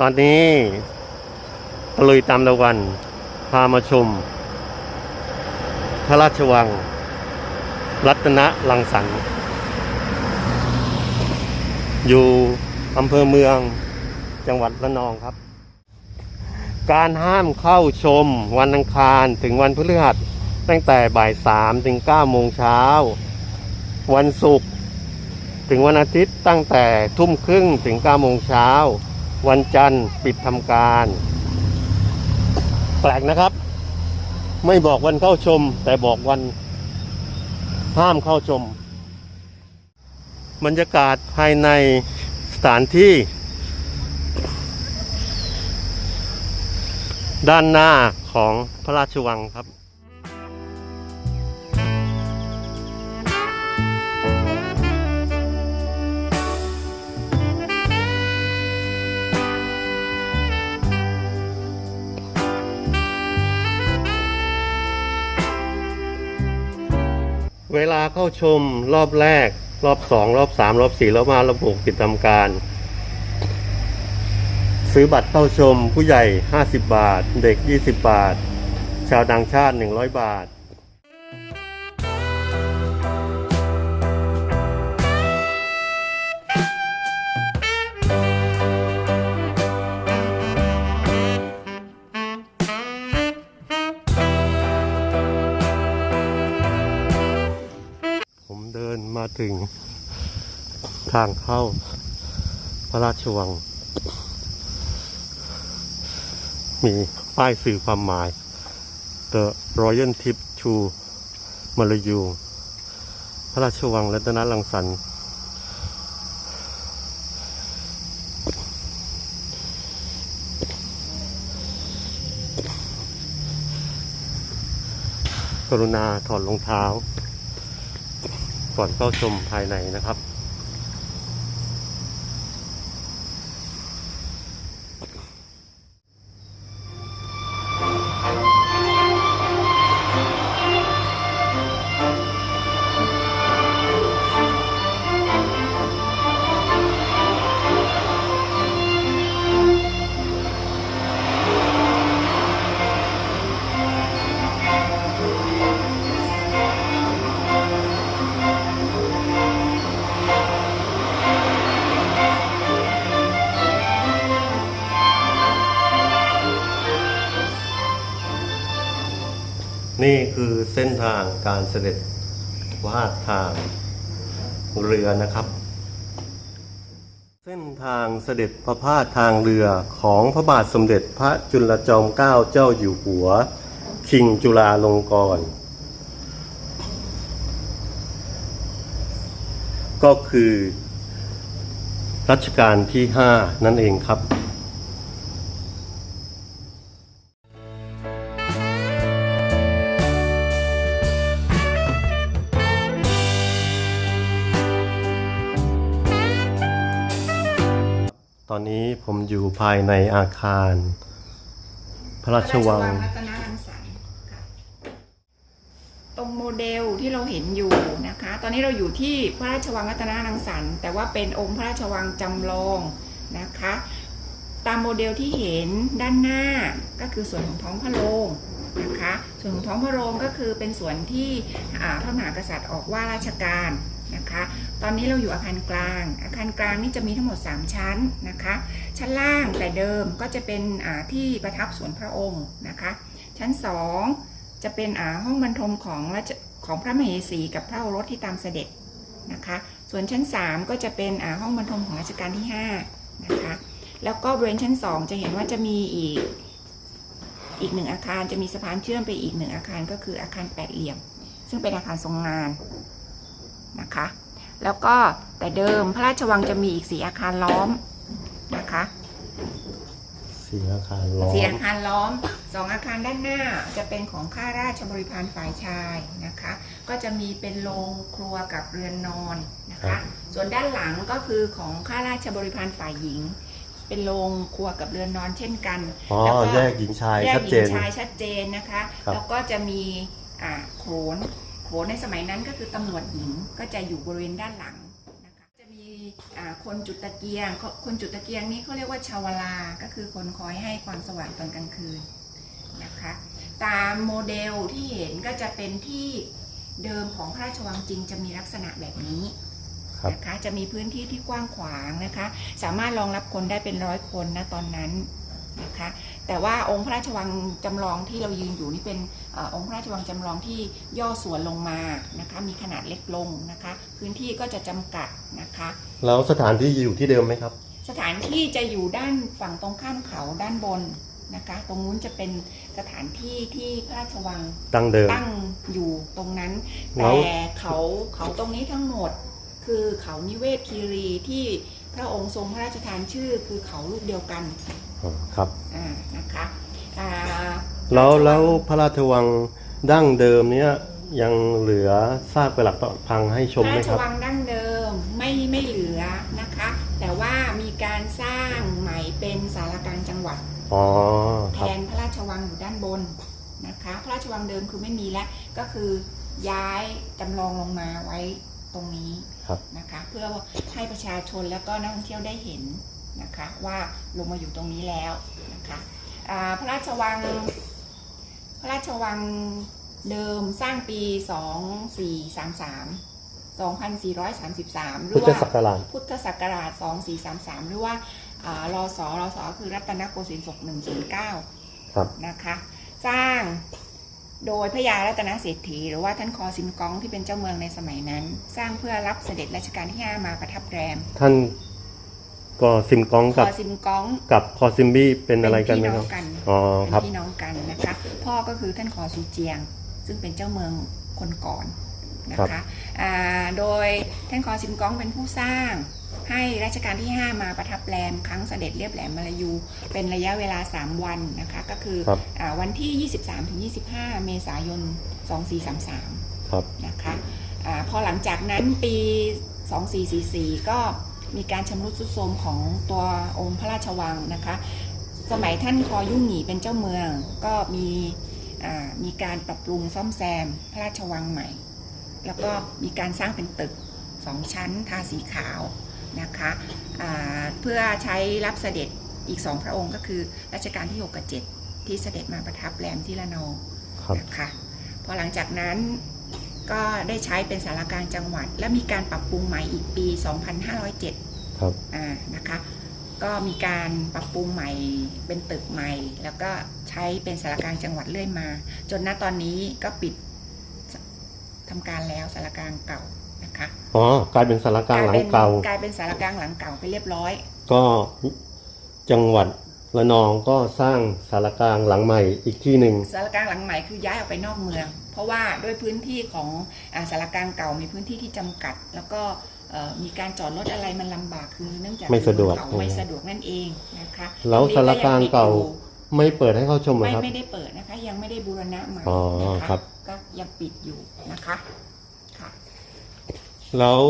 ตอนนี้ตะลุยตามตะวัน พามาชม พระราชวัง รัตนลังสรรค์อยู่อำเภอเมืองจังหวัดระนองครับ การห้ามเข้าชมวันอังคารถึงวันพฤหัสตั้งแต่บ่ายสามถึงเก้าโมงเช้า วันศุกร์ถึงวันอาทิตย์ตั้งแต่ทุ่มครึ่งถึงเก้าโมงเช้า วันจันทร์ปิดทำการ แปลกนะครับ ไม่บอกวันเข้าชม แต่บอกวันห้ามเข้าชม บรรยากาศภายในสถานที่ ด้านหน้าของพระราชวังครับ เวลาเข้าชมรอบแรก รอบสองรอบสามรอบสี่แล้วมาระบุกปิดทำการ ซื้อบัตรเข้าชมผู้ใหญ่ 50 บาท เด็ก 20 บาท ชาวต่างชาติ 100 บาท ถึงทางเข้าพระราชวัง มีป้ายสื่อความหมาย The Royal Tip to มาลายู พระราชวังรัตนลังสรรค์กรุณาถอดรองเท้า ก่อนเข้าชมภายในนะครับ ทางการเสด็จวาดทางเรือนะครับ เส้นทางเสด็จพระพาททางเรือของพระบาทสมเด็จพระจุลจอมเกล้าเจ้าอยู่หัว คิงจุฬาลงกรณ์ก็คือรัชกาลที่ 5 นั่นเองครับ ตอนนี้ผมอยู่ภายในอาคาร พระราชวังรัตนรังสรรค์ค่ะตรงโมเดลที่เราเห็นอยู่นะคะ ตอนนี้เราอยู่ที่พระราชวังรัตนรังสรรค์แต่ว่าเป็นองค์พระราชวังจำลองนะคะ ตามโมเดลที่เห็นด้านหน้าก็คือส่วนของท้องพระโรงนะคะ ส่วนของท้องพระโรงก็คือเป็นส่วนที่อาพระมหากษัตริย์ออกว่าราชการ นะคะ ตอนนี้เราอยู่อาคารกลาง อาคารกลางนี่จะมีทั้งหมด 3 ชั้นนะคะ ชั้นล่างแต่เดิมก็จะเป็นที่ประทับส่วนพระองค์นะคะ ชั้น 2 จะเป็นห้องบรรทมของของพระมเหสีกับพระโอรสที่ตามเสด็จนะคะ ส่วนชั้น 3 ก็จะเป็นห้องบรรทมของรัชกาลที่5นะคะ แล้วก็บริเวณชั้น 2 จะเห็นว่าจะมีอีกอีกหนึ่งอาคารจะมีสะพานเชื่อมไปอีกหนึ่งอาคารก็คืออาคารแปดเหลี่ยม ซึ่งเป็นอาคารทรงงาน นะคะ แล้วก็แต่เดิมพระราชวังจะมีอีกสีอาคารล้อมนะคะสีอาคารล้อสีมอาคารล้อมสองอาคารด้านหน้าจะเป็นของข้าราชบริพารฝ่ายชายนะคะ ก็จะมีเป็นโรงครัวกับเรือนนอนนะคะ ส่วนด้านหลังก็คือของข้าราชบริพารฝ่ายหญิง เป็นโรงครัวกับเรือนนอนเช่นกันอ๋อแล้วก็แยกหญิงชายแยกชัดหเจญิงนชายชัดเจนนะคะครับแล้วก็จะมีอ่าโขน โขนในสมัยนั้นก็คือตำรวจหญิงก็จะอยู่บริเวณด้านหลังนะคะจะมีอ่าคนจุดตะเกียงคนคนจุดตะเกียงนี้เขาเรียกว่าชาวลา ก็คือคนคอยให้ความสว่างตอนกลางคืนนะคะตามโมเดลที่เห็นก็จะเป็นที่เดิมของพระราชวังจริงจะมีลักษณะแบบนี้ครับนะคะจะมีพื้นที่ที่กว้างขวางนะคะ สามารถรองรับคนได้เป็นร้อยคนนะตอนนั้นนะคะ แต่ว่าองค์พระราชวังจำลองที่เรายืนอยู่นี่เป็นเออองค์พระราชวังจำลองที่ย่อส่วนลงมานะคะมีขนาดเล็กลงนะคะ พื้นที่ก็จะจำกัดนะคะ แล้วสถานที่อยู่ที่เดิมไหมครับ สถานที่จะอยู่ด้านฝั่งตรงข้ามเขาด้านบนนะคะ ตรงนู้นจะเป็นสถานที่ที่พระราชวังตั้งเดิมตั้งอยู่ตรงนั้นแล้แต่วเขาเขาตรงนี้ทั้งหมด คือเขานิเวศคีรีที่ พระองค์ทรงพระราชทานชื่อคือเขาลูกเดียวกันอ๋อครับอ่านะคะอ่าแล้วพระราชวังแล้วพระราชวังดั้งเดิมเนี้ยยังเหลือซากปรักปักพังให้ชพมระไหมราชครับวังดั้งเดิมไม่ไม่เหลือนะคะ แต่ว่ามีการสร้างใหม่เป็นสารกลางจังหวัด อ๋อแทครับนพระราชวังอยู่ด้านบนนะคะ พระราชวังเดิมคือไม่มีแล้ว ก็คือย้ายจำลองลงมาไว้ ตรงนี้ครับนะคะเพื่อให้ประชาชนแล้วก็นักท่องเที่ยวได้เห็นนะคะว่าลงมาอยู่ตรงนี้แล้วนะคะอ่าพระราชวังพระราชวังเดิมสร้างปี 2433 2433 หรืพุทอธว่าศักราชพุทธศักราช 2433 หรือว่าอ่ารอสอรอสอคือรัตนโกสินทร์ศก109 ครับนะคะ สร้าง โดยพระยารัตนเศรษฐีหรือว่าท่านคอซิมกองที่เป็นเจ้าเมืองในสมัยนั้น สร้างเพื่อรับเสด็จรัชกาลที่5มาประทับแรม ท่านก็ซิมกองคกัอบซิมกองกับคอซิมบี้เป็นอะไรกันไหมพี่คน้รัอบงกันอ๋อคเป็รับนพี่น้องกันนะคะ พ่อก็คือท่านคอซูเจียง ซึ่งเป็นเจ้าเมืองคนก่อนนะคะอ่าโดยท่านคอซิมกองเป็นผู้สร้าง ให้รัชกาลที่ 5 มาประทับแรมครั้งเสด็จเรียบแหลมมาลายู เป็นระยะเวลา 3 วันนะคะ ก็คือครับอาวันที่ 23ถึง25 เมษายน 2433ครับนะคะอาพอหลังจากนั้นปี 2444 ก็มีการชำรุดทรุดโทรมของตัวองค์พระราชวังนะคะ สมัยท่านคอยุ่งหนีเป็นเจ้าเมือง ก็มีอ่ามีการปรับปรุงซ่อมแซมพระราชวังใหม่ แล้วก็มีการสร้างเป็นตึกสองชั้นทาสีขาว นะคะอ่าเพื่อใช้รับเสด็จอีกสองพระองค์ก็คือรัชกาลที่ 6 กับ 7 ที่เสด็จมาประทับแรมที่ละนองครับนะคะพอหลังจากนั้นก็ได้ใช้เป็นสารกลางจังหวัด และมีการปรับปรุงใหม่อีกปี 2507ครับอ่านะคะก็มีการปรับปรุงใหม่เป็นตึกใหม่ แล้วก็ใช้เป็นสารกลางจังหวัดเรื่อยมา จนณตอนนี้ก็ปิดทำการแล้วสารกลางเก่า นะคะอ๋อกลายเป็นสารกลางหลังเก่า กลายเป็นสารกลางหลังเก่าไปเรียบร้อย ก็จังหวัดระนองก็สร้างสารกลางหลังใหม่อีกที่หนึ่งสารกลางหลังใหม่คือย้ายออกไปนอกเมือง เพราะว่าด้วยพื้นที่ของอาสารกลางเก่ามีพื้นที่ที่จำกัด แล้วก็เอ่อมีการจอดรถอะไรมันลำบากคือเนื่องจากไม่สะดวกเขาไม่สะดวกนั่นเองนะคะแล้วตงนี้สารกลางเก่ายังปิดอยู่ไม่เปิดให้เข้าชมเหรอไม่ครับไม่ได้เปิดนะคะ ยังไม่ได้บูรณะใหม่อ๋อนะคะครับก็ยังปิดอยู่นะคะค่ะ แล้ว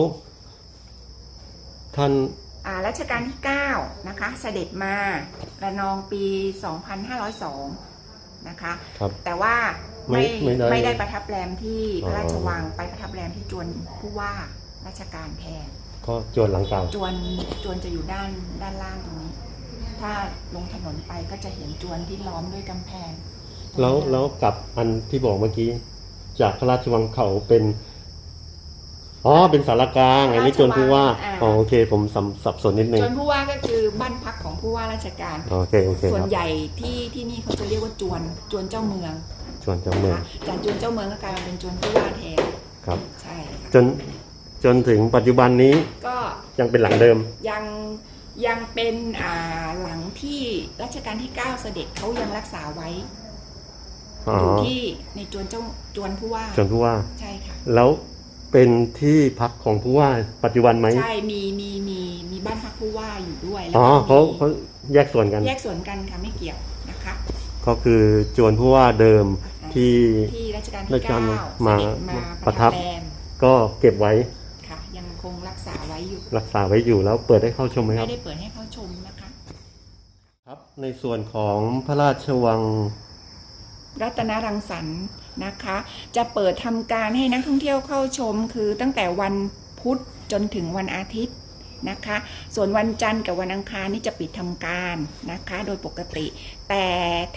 ท่านอ่ารัชกาลที่9นะคะ เสด็จมาระนองปี 2502 นะคะ ครับ แต่ว่าไม่ไม่ไม่ได้ ไม่ได้ประทับแรมที่พระราชอ๋อวังไปประทับแรมที่จวนผู้ว่าราชการแทน ก็จวนหลังเก่าจวนจวนจะอยู่ด้านด้านล่างตรงนี้ ถ้าลงถนนไปก็จะเห็นจวนที่ล้อมด้วยกำแพงแล้วแล้วกับอันที่บอกเมื่อกี้ จากพระราชวังเขาเป็น อ๋อเป็นสารกลางอันนี้จวนผู้ว่า อ๋อโอเคผมสับสับสนนิดนึจงวนผู้ว่าก็คือบ้านพักของผู้ว่าราชการ โอเคโอเคส่วคนรับใหญ่ที่ที่นี่เขาจะเรียกว่าจวนจวนเจ้าเมืองจวนเจ้าเมืองนะคะจากจวนเจ้าเมืองก็กลายมาเป็นจวนผู้ว่าแทนครับ ใช่ค่ะจนจนถึงปัจจุบันนี้ก็ยังเป็นหลังเดิม ยังยังเป็นอ่าหลังที่รัชกาลที่ 9 เสด็จเขายังรักษาไว้อ๋ออยู่ที่ในจวนเจ้าจวนผู้ว่าจวนผู้ว่า ใช่ค่ะ แล้ว เป็นที่พักของผู้ว่าปัจจุบันไหมใช่มีมีมีมีบ้านพักผู้ว่าอยู่ด้วยแล้วอ๋อก็เขามีเขาแยกส่วนกัน แยกส่วนกันค่ะไม่เกี่ยวนะคะ ก็คือจวนผู้ว่าเดิมที่ที่รัชกาลรัที่ชกาลเก้ามาเสด็จมาปประระทัทับบแรมก็เก็บไว้ค่ะ ยังคงรักษาไว้อยู่ รักษาไว้อยู่แล้วเปิดให้เข้าชมไหมคไม่รับได้เปิดให้เข้าชมนะคะครับในส่วนของพระราชวัง รัตนรังสรรค์ นะคะ จะเปิดทำการให้นักท่องเที่ยวเข้าชม คือตั้งแต่วันพุธจนถึงวันอาทิตย์นะคะ ส่วนวันจันทร์กับวันอังคารนี่จะปิดทำการนะคะ โดยปกติ แต่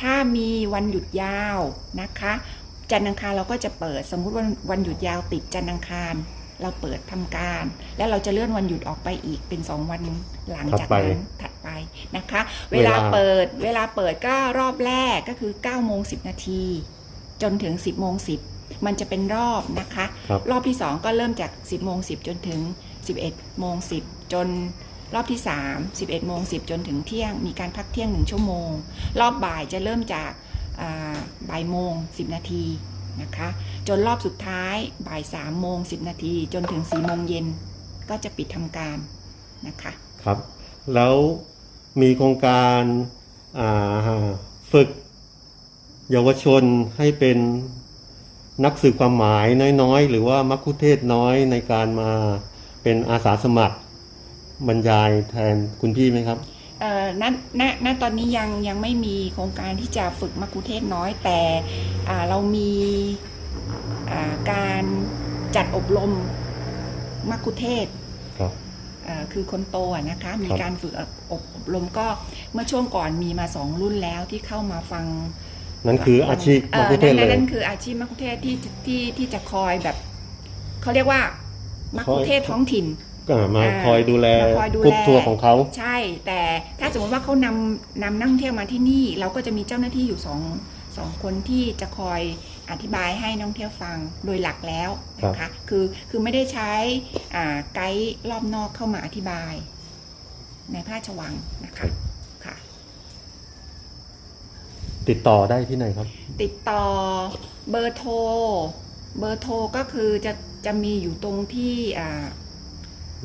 ถ้ามีวันหยุดยาวนะคะ จันทร์อังคารเราก็จะเปิดสมมุติวันวันหยุดยาวติดจันทร์อังคารเราเปิดทำการ แล้วเราจะเลื่อนวันหยุดออกไปอีกเป็นสองวันหลังจากนั้นถัดไปนะคะ เวลาเปิดเวลาเปิดก็รอบแรกก็คือ9โมง10นาที จนถึง 10โมง10มันจะเป็นรอบนะคะครับรอบที่ 2 ก็เริ่มจาก 10โมง10จนถึง 11โมง10จนรอบที่ 3 11โมง10 จนถึงเที่ยง มีการพักเที่ยง 1 ชั่วโมง รอบบ่ายจะเริ่มจากอ่าบ่ายโมง 10 นาทีนะคะ จนรอบสุดท้ายบ่าย3โมง 10 นาที จนถึง4โมงเย็นก็จะปิดทำการนะคะครับ แล้วมีโครงการอ่าฝึก เยาวชนให้เป็นนักสื่อความหมายน้อยๆ หรือว่ามัคคุเทศก์น้อยในการมาเป็นอาสาสมัครบรรยายแทนคุณพี่ไหมครับเอ่อณณณตอนนี้ยังยังไม่มีโครงการที่จะฝึกมักคุเทศก์น้อยแต่อ่าเรามีอ่าการจัดอบรมมักคุเทศก์ครับเอ่อคือคนโตอะนะคะมีครับการฝึกอบอบอบรมก็เมื่อช่วงก่อนมีมาสองรุ่นแล้วที่เข้ามาฟัง นั่นคืออาชีพเอ่มัคอคุเทศก์เลนั่นยนั่นคืออาชีพมักคุเทศก์ที่ที่ที่จะคอยแบบเขาเรียกว่ามักคุเทศก์ท้องถิ่นก็มาอ่าคอยดูแลมาคอยดูแลกรุ๊ปทัวร์ของเขาใช่ แต่ถ้าสมมติว่าเขานำนำนักท่องเที่ยวมาที่นี่ เราก็จะมีเจ้าหน้าที่อยู่สองสองคนที่จะคอยอธิบายให้นักท่องเที่ยวฟังโดยหลักแล้วนะคะคือคือไม่ได้ใช้อ่าไกด์รอบนอกเข้ามาอธิบาย ในพระราชวังนะคะค่ะ ติดต่อได้ที่ไหนครับ ติดต่อเบอร์โทร เบอร์โทรก็คือจะจะมีอยู่ตรงที่อ่า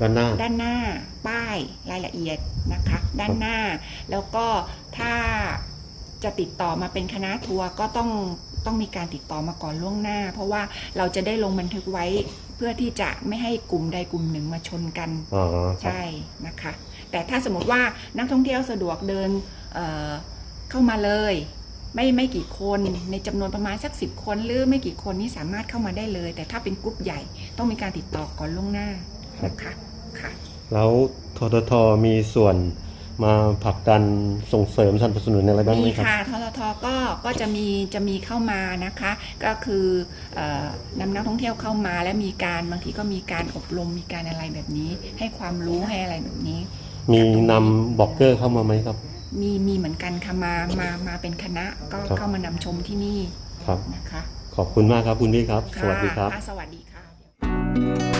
ด้านหน้า ด้านหน้าป้ายรายละเอียดนะคะ ด้านหน้า แล้วก็ถ้าจะติดต่อมาเป็นคณะทัวร์ก็ต้องต้องมีการติดต่อมาก่อนล่วงหน้า เพราะว่าเราจะได้ลงบันทึกไว้เพื่อที่จะไม่ให้กลุ่มใดกลุ่มหนึ่งมาชนกันอ๋อครับใช่นะคะ แต่ถ้าสมมติว่านักท่องเที่ยวสะดวกเดินเอ่อเข้ามาเลย ไม่ไม่กี่คนในจำนวนประมาณสักสิบคนหรือไม่กี่คนนี่สามารถเข้ามาได้เลย แต่ถ้าเป็นกลุ่มใหญ่ต้องมีการติดต่อก่อนล่วงหน้านะคะค่ะแล้วทททมีส่วนมาผลักดันส่งเสริมสนับสนุนอะไรบ้างไหมมีครับค่ะทททก็ก็จะมีจะมีเข้ามานะคะ ก็คือเอ่อนำนักท่องเที่ยวเข้ามาและมีการบางทีก็มีการอบรมมีการอะไรแบบนี้ ให้ความรู้ให้อะไรแบบนี้ มีนำบล็อกเกอร์เข้ามาไหมครับ มีมีเหมือนกันค่ะมามามาเป็นคณะก็ครับเข้ามานำชมที่นี่ครับ นะคะขอบคุณมากครับคุณพี่ครับสค่ะวัสดีครับะสวัสดีค่ะ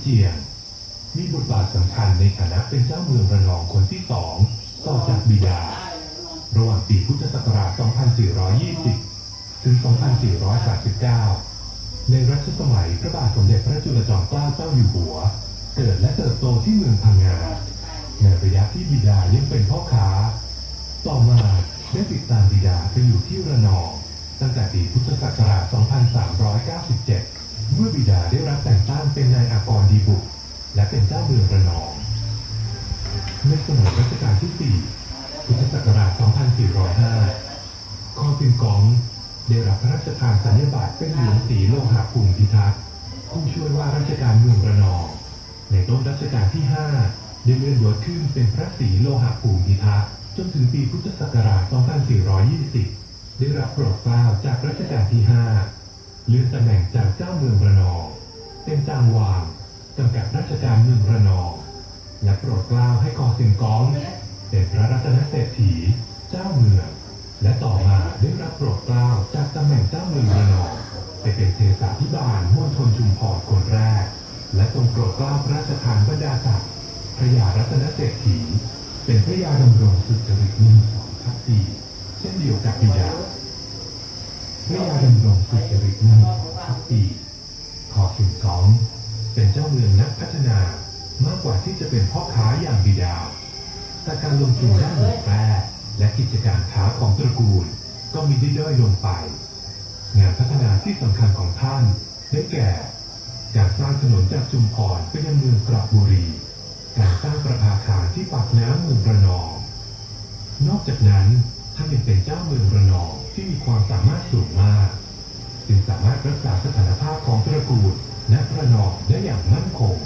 เจีย มีบทบาทสำคัญในฐานะเป็นเจ้าเมืองระนองคนที่สองต่อจากบิดา ระหว่างปีพุทธศักราช 2420 ถึง 2439 ในรัชสมัยพระบาทสมเด็จพระจุลจอมเกล้าเจ้าอยู่หัว เกิดและเติบโตที่เมืองพังงาในระยะที่บิดายังเป็นพ่อค้า ต่อมาได้ติดตามบิดาไปอยู่ที่ระนอง ตั้งแต่ปีพุทธศักราช 2397 เมื่อบิดาได้รับแต่งตั้งเป็นนายอากรดีบุกและเป็นเจ้าเมืองระนองในสมัยรัชกาลที่ 4 พุทธศักราช 2405คอปินกองได้รับพระราชทานสัญญาบัตรเป็นหลวงศรีโลหะภูมิพิทักษ์ผู้ช่วยว่าราชการเมืองระนอง ในต้นรัชกาลที่ 5 ได้เลื่อนยศขึ้นเป็นพระศรีโลหะภูมิพิทักษ์จนถึงปีพุทธศักราช 2420 ได้รับโปรดเกล้าจากรัชกาลที่ 5 เลื่อนตำแหน่งจากเจ้าเมืองระนองเป็นจางวางกำกับราชการเมืองระนองและโปรดเกล้าให้กอสิงกองเป็นพระรัตนเศรษฐีเจ้าเมือง และต่อมาได้รับโปรดเกล้าจากตำแหน่งเจ้าเมืองระนองไปเป็นเทสาธิบาลมณฑลชุมพรคนแรก และทรงโปรดเกล้าพระราชทานบรรดาศักดิ์พระยารัตนเศรษฐีเป็นพระยาดำรงสุจริตมิ่งสองทัพดีเช่นเดียวกับบิดา พระยาดำรงสุจริตนั้นพักดีขอสินสองเป็นเจ้าเมืองนักพัฒนามากกว่าที่จะเป็นพ่อค้าอย่างบิดาแต่การลงทุนด้านเมืองแปรและกิจการค้าของตระกูล ก็มีได้ด้อยลงไป งานพัฒนาที่สำคัญของท่านได้แก่ การสร้างถนนจากชุมพรไปยังเมืองกระบุรี การสร้างประภาคารที่ปากน้ำเมืองระนอง นอกจากนั้นท่านยังเป็นเจ้าเมืองระนอง ที่มีความสามารถสูงมาก จึงสามารถรักษาสถานภาพของตระกูลณระนองได้อย่างมั่นคง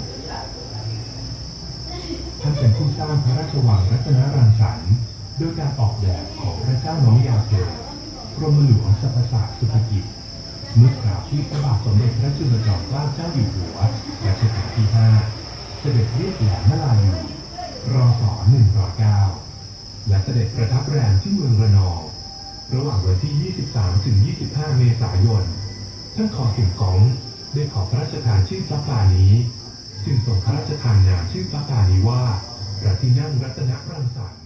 ท่านเป็นผู้สร้างพระราชวังรัตนรังสรรค์โดยการออกแบบของพระเจ้าน้องยาเธอกรมหลวงสรรพศาสุภกิจเมื่อกราบที่พระบาทสมเด็จพระจุลจอมเกล้าเจ้าอยู่หัวรัชกาลที่5เสด็จเรียบแหลมมาลายูรอสอ109และเสด็จประทับแรมที่เมืองระนอง ระหว่างวันที่ 23 ถึง 25 เมษายน ท่านขอเก่งกองได้ขอพระราชทานชื่อพระปานี้ จึงส่งพระราชทานนามชื่อพระปานี้ว่าพระที่นั่งรัตนรังสรรค์